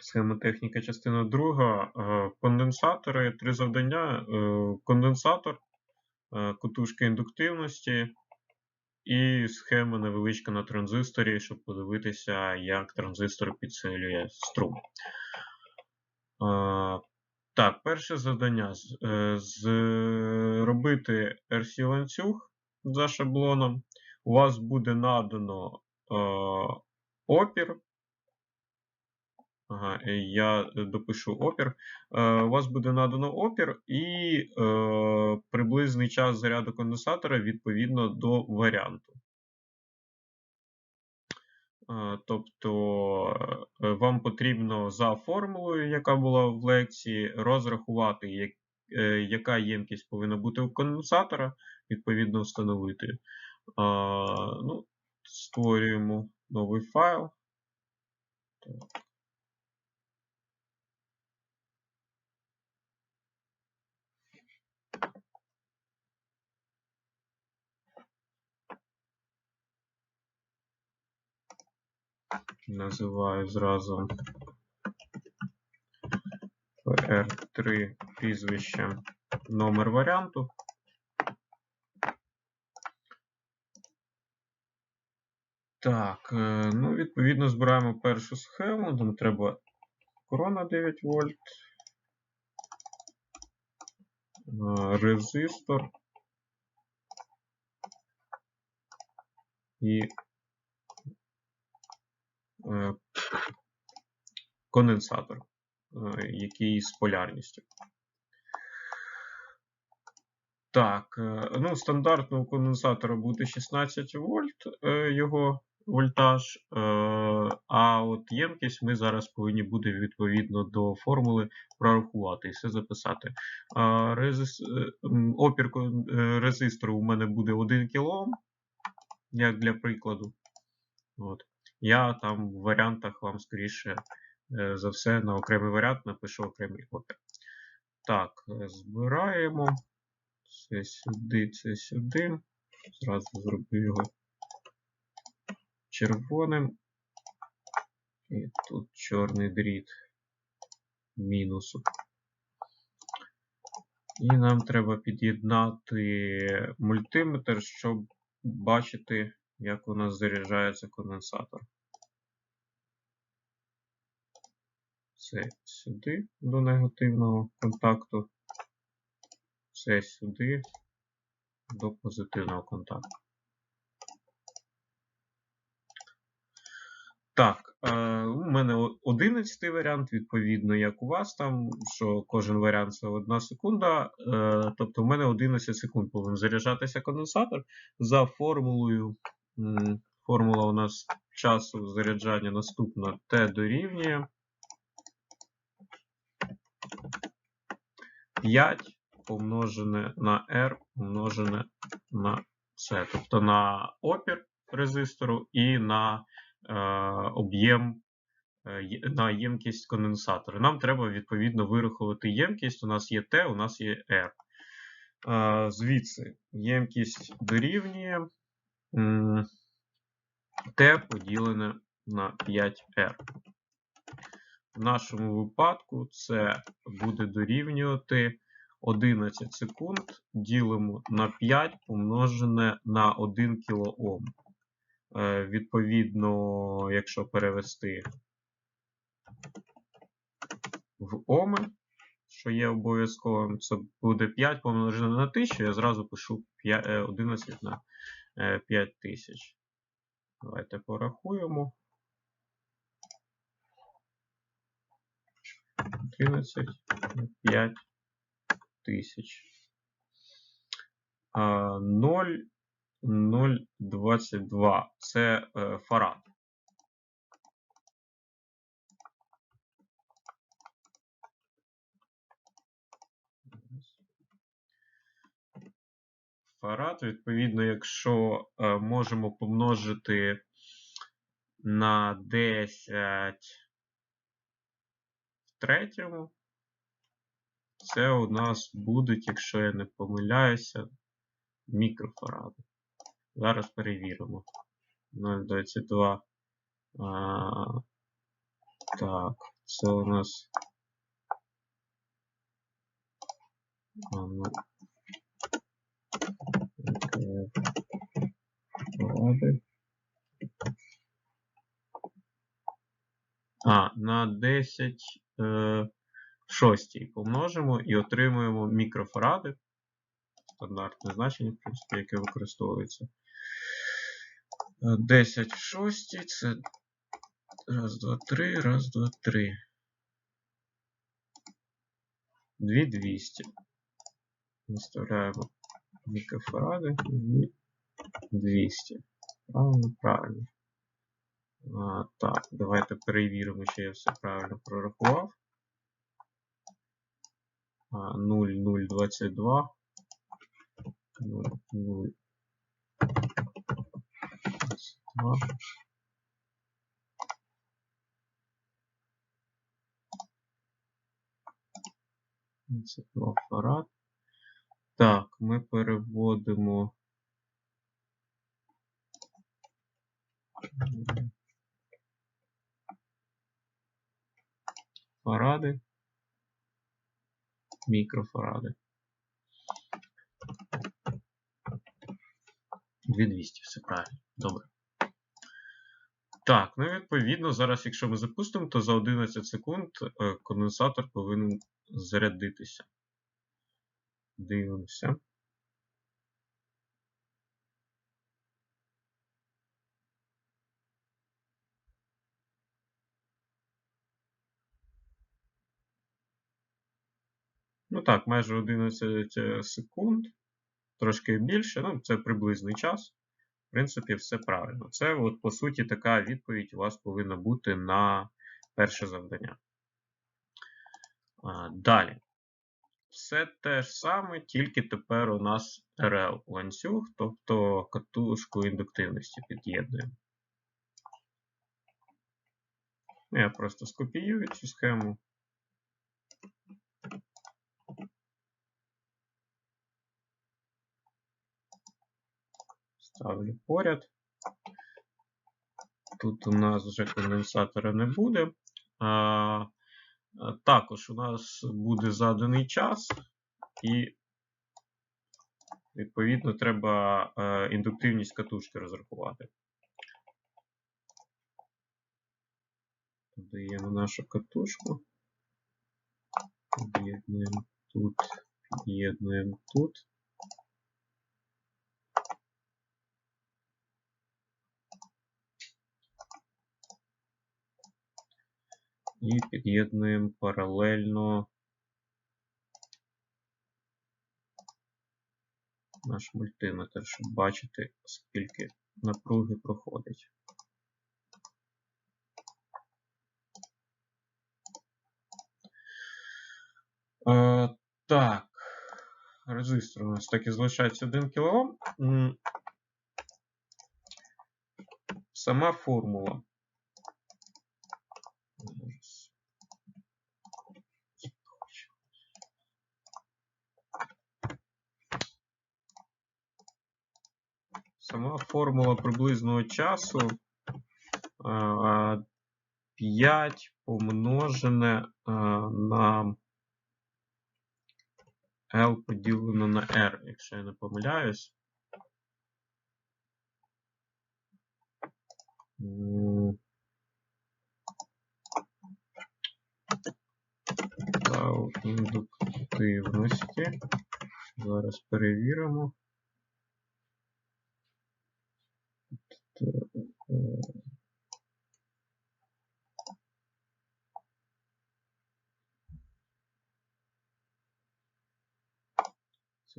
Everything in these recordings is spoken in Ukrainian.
Схема техніка, частина друга. Е, Конденсатори, три завдання. Е, Конденсатор, е, кутушка індуктивності і схема невеличка на транзисторі, щоб подивитися, як транзистор підсилює струм. Так, перше завдання зробити RC-ланцюг за шаблоном. У вас буде надано опір. Е, я е, допишу опір. Е, У вас буде надано опір і приблизний час заряду конденсатора відповідно до варіанту. Тобто вам потрібно за формулою, яка була в лекції, розрахувати, яка ємкість повинна бути у конденсатора, відповідно встановити. Ну, створюємо новий файл. Так. Називаю зразу PR3 прізвище, номер варіанту. Так, е, ну, відповідно, збираємо першу схему. Нам треба корона 9 вольт, е, резистор і конденсатор, е, який з полярністю. Так, е, ну, стандартно у конденсатора буде 16 вольт е, його вольтаж, е, а от ємкість ми зараз повинні буде відповідно до формули прорахувати і все записати. Резис... е, Опір е, резистору у мене буде 1 кОм, як для прикладу. От. Я там в варіантах вам скоріше е, за все на окремий варіант напишу окремий опір. Так, е, збираємо. Це сюди, це сюди. Зразу зроблю його червоним. І тут чорний дріт мінусу. І нам треба під'єднати мультиметр, щоб бачити, як у нас заряджається конденсатор. Це сюди до негативного контакту. Це сюди до позитивного контакту. Так, е, у мене 11 варіант, відповідно, як у вас там, що кожен варіант це 1 секунда. Е, тобто, у мене 11 секунд повинен заряджатися конденсатор. За формулою. Формула у нас часу заряджання наступна T дорівнює 5 помножене на R помножене на C. Тобто на опір резистору і на е, об'єм е, на ємкість конденсатора. Нам треба відповідно вирахувати ємкість. У нас є Т, у нас є R. Е, Звідси ємкість дорівнює Т поділене на 5R. В нашому випадку це буде дорівнювати 11 секунд ділимо на 5 помножене на 1 кОм. Е, Відповідно, якщо перевести в оми, що є обов'язковим, це буде 5 помножене на 1000, я зразу пишу 5, е, 11 на е, 5000. Давайте порахуємо. 11 на 5 тисяч. А, 0, 0,22 це е, фарад. Фарад, відповідно, якщо е, можемо помножити на 10 в третьому, це у нас будуть, якщо я не помиляюся, мікрофаради. Зараз перевіримо. 0,22 а, Так, це у нас. А, ну. А, на 10 е, шостій помножимо і отримуємо мікрофаради. Стандартне значення, в принципі, яке використовується. Е, 10 в шостій це раз, два, три, раз, два, три. 2200. Виставляємо мікрофаради. 200. Правильно, правильно. Так, давайте перевіримо, чи я все правильно прорахував. А, 0,022. 0,022. Це 2 фарад. Так, ми переводимо. Фаради. Мікрофаради. 2200, все правильно. Добре. Так, ну відповідно, зараз, якщо ми запустимо, то за 11 секунд е, конденсатор повинен зарядитися. Дивимося. Ну так, майже 11 секунд, трошки більше, ну це приблизний час. В принципі, все правильно. Це, от, по суті, така відповідь у вас повинна бути на перше завдання. Далі. Все те ж саме, тільки тепер у нас RL ланцюг, тобто катушку індуктивності під'єднуємо. Я просто скопіюю цю схему. Ставлю поряд. Тут у нас вже конденсатора не буде. А, Також у нас буде заданий час, і, відповідно, треба е, індуктивність катушки розрахувати. Додаємо нашу катушку. Під'єднуємо тут, під'єднуємо тут. І під'єднуємо паралельно наш мультиметр, щоб бачити, скільки напруги проходить. Е, так, резистор у нас так і залишається 1 кОм. Сама формула. Сама формула приблизного часу 5 помножене на L поділено на R, якщо я не помиляюсь. Тау індуктивності. Зараз перевіримо. Це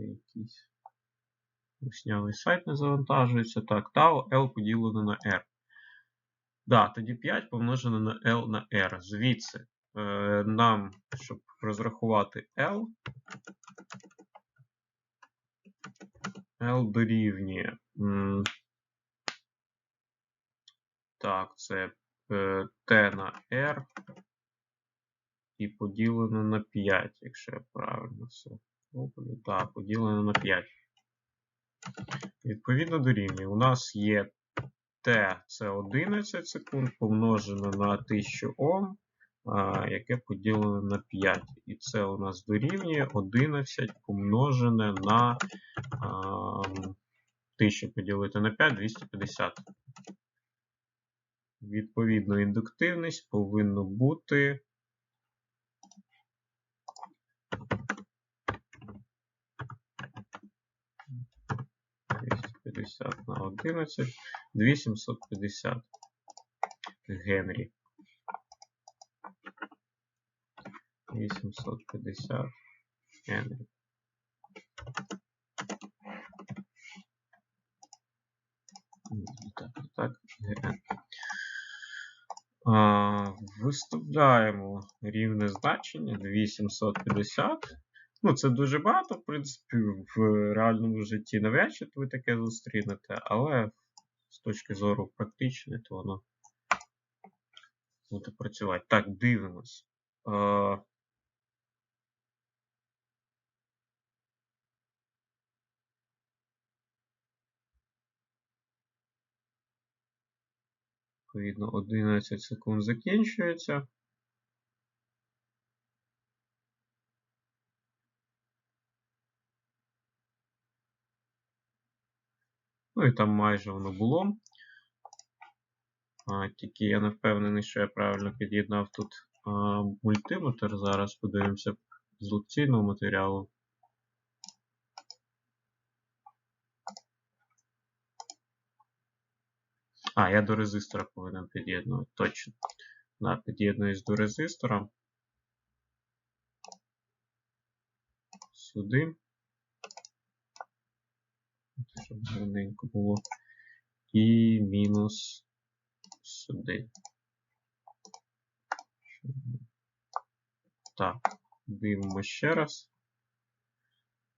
якийсь веснявий сайт не завантажується. Так, tau L поділено на R. Да, тоді 5 помножено на L на R. Звідси е, нам, щоб розрахувати L, L дорівнює. Так, це е, T на R і поділено на 5, якщо я правильно все роблю. Так, поділено на 5. Відповідно дорівнює. У нас є T це 11 секунд помножено на 1000 Ом яке поділено на 5. І це у нас дорівнює 11 помножене на 1000 поділити на 5 250. Відповідно, індуктивність повинна бути. на 11, 2750 Генрі. 850 Генрі. Так, так, а, Виставляємо рівне значення 2750. Ну, це дуже багато, в принципі, в реальному житті навряд чи ви таке зустрінете, але з точки зору практичної, то воно буде працювати. Так, дивимось. Відповідно, 11 секунд закінчується. Ну і там майже воно було. А, Тільки я не впевнений, що я правильно під'єднав тут а, мультиметр. Зараз подивимося з лекційного матеріалу. А, я до резистора повинен під'єднувати. Точно. Да, Під'єднуюсь до резистора. Сюди. Щоб гарненько було. І мінус сюди. Так, дивимо ще раз.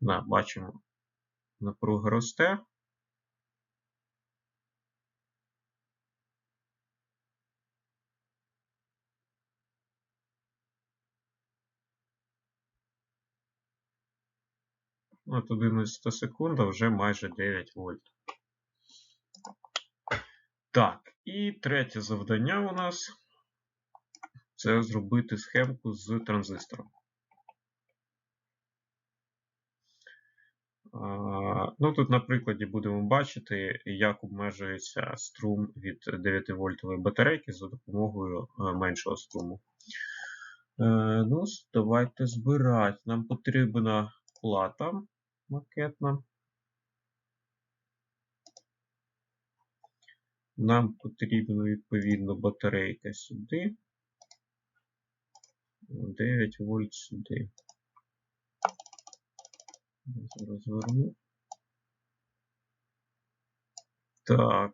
Да, бачимо, напруга росте. От 11 секунда вже майже 9 вольт. Так, і третє завдання у нас це зробити схемку з транзистором. Ну, Тут на прикладі будемо бачити, як обмежується струм від 9 вольтової батарейки за допомогою е, меншого струму. Е, ну, Давайте збирати. Нам потрібна плата макетна. Нам потрібно відповідно батарейка сюди. 9 вольт сюди. Розверну. Так,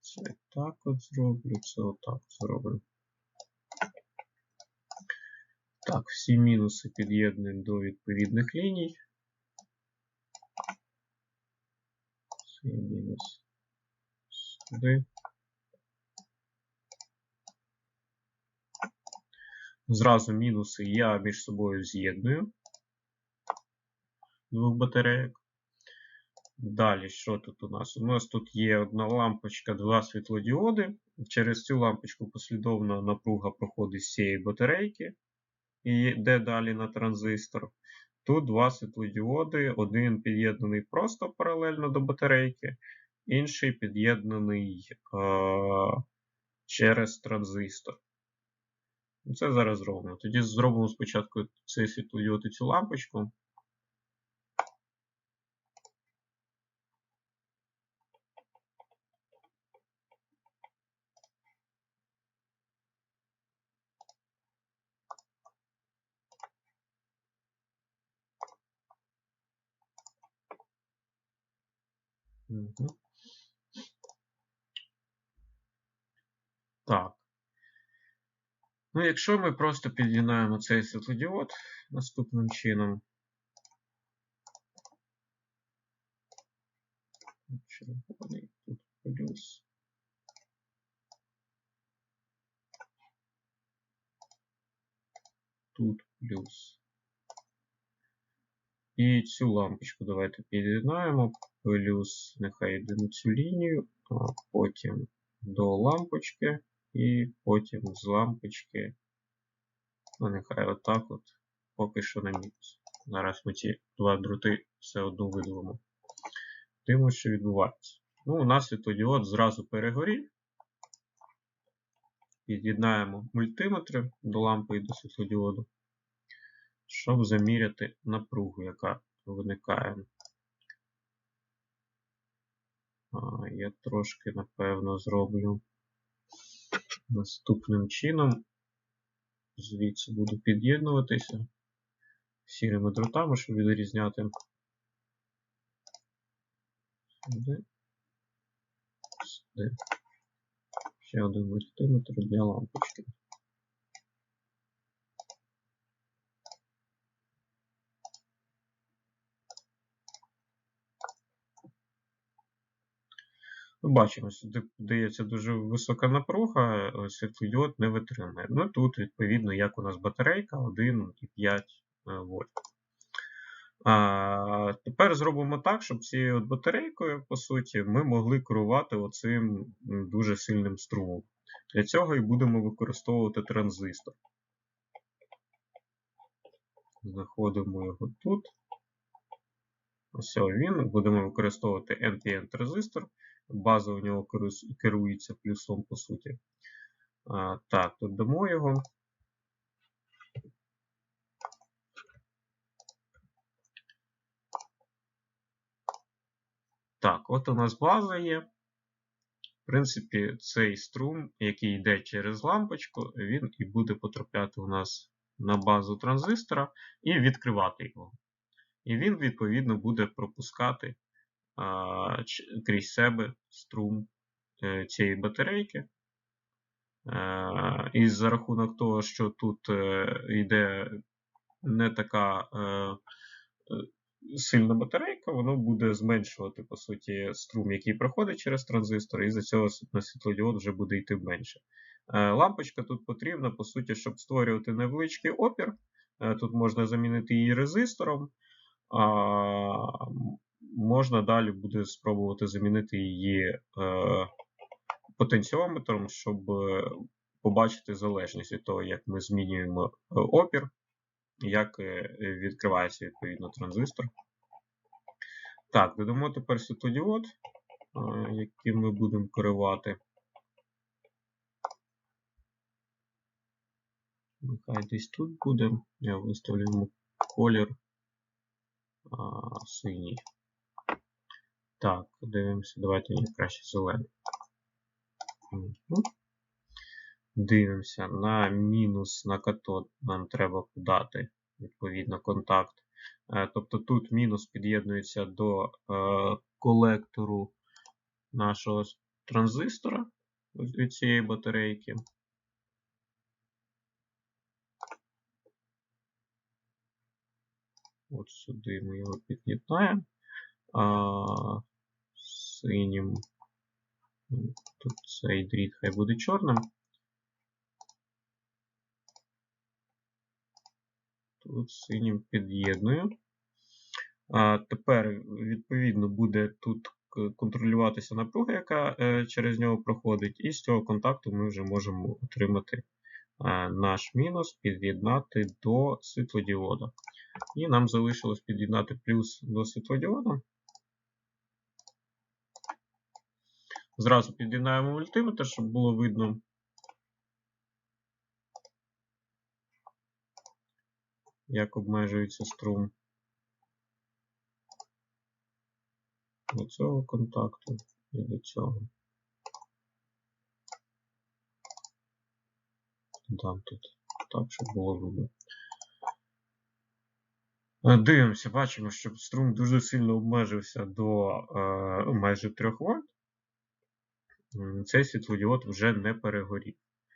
це так от зроблю, це отак зроблю. Так, всі мінуси під'єднуємо до відповідних ліній. Це мінус сюди. Зразу мінуси я між собою з'єдную двох батарейок. Далі, що тут у нас? У нас тут є одна лампочка, два світлодіоди. Через цю лампочку послідовна напруга проходить з цієї батарейки і йде далі на транзистор. Тут два світлодіоди, один під'єднаний просто паралельно до батарейки, інший під'єднаний е через транзистор. Це зараз зробимо. Тоді зробимо спочатку цей світлодіод і цю лампочку. Угу. Так. Ну, якщо ми просто під'єднаємо цей світлодіод наступним чином. Червоний тут плюс. Тут плюс. І цю лампочку давайте під'єднаємо плюс нехай йде цю лінію, а потім до лампочки, і потім з лампочки Ну, нехай отак от. Поки що на мінус. Зараз ми ці два дроти все одно видалимо. Дивимося, що відбувається. Ну, у нас світлодіод зразу перегорів. Під'єднаємо мультиметри до лампи і до світлодіоду, щоб заміряти напругу, яка виникає. Я трошки, напевно, зроблю наступним чином. Звідси буду під'єднуватися сірими дротами, щоб відрізняти. Сюди. Сюди. Ще один вертиметр для лампочки. Ми сюди дається дуже висока напруга, е, світлодіод не витримує. Ну тут, відповідно, як у нас батарейка 1,5 вольт. А, Тепер зробимо так, щоб цією от батарейкою, по суті, ми могли керувати оцим дуже сильним струмом. Для цього і будемо використовувати транзистор. Знаходимо його тут. Ось він. Будемо використовувати NPN транзистор. База у нього керується плюсом, по суті. Так, тут дамо його. Так, от у нас база є. В принципі, цей струм, який йде через лампочку, він і буде потрапляти у нас на базу транзистора і відкривати його. І він, відповідно, буде пропускати крізь себе струм е, цієї батарейки. Е, і за рахунок того, що тут е, йде не така сильна батарейка, воно буде зменшувати, по суті, струм, який проходить через транзистор, і за цього на світлодіод вже буде йти менше. Лампочка тут потрібна, по суті, щоб створювати невеличкий опір. Тут можна замінити її резистором. Можна далі буде спробувати замінити її е, потенціометром, щоб побачити залежність від того, як ми змінюємо опір як е, відкривається відповідно транзистор. Так, додамо тепер світлодіод, яким ми будемо керувати. Нехай десь тут буде. Я виставлю колір а, синій. Так, дивимося, давайте краще зелений. Дивимося на мінус на катод нам треба подати відповідно контакт. Е, тобто тут мінус під'єднується до е, колектору нашого транзистора від цієї батарейки. От сюди ми його під'єднаємо. Синім. Тут цей дріт хай буде чорним. Тут синім під'єдную. Тепер, відповідно, буде тут контролюватися напруга, яка е, через нього проходить, і з цього контакту ми вже можемо отримати е, наш мінус, під'єднати до світлодіода. І нам залишилось під'єднати плюс до світлодіода. Зразу під'єднаємо мультиметр, щоб було видно як обмежується струм до цього контакту і до цього. Дам тут так, щоб було видно. Е, дивимося, бачимо, що струм дуже сильно обмежився до е, майже 3 Вт. Цей світлодіод вже не перегорів.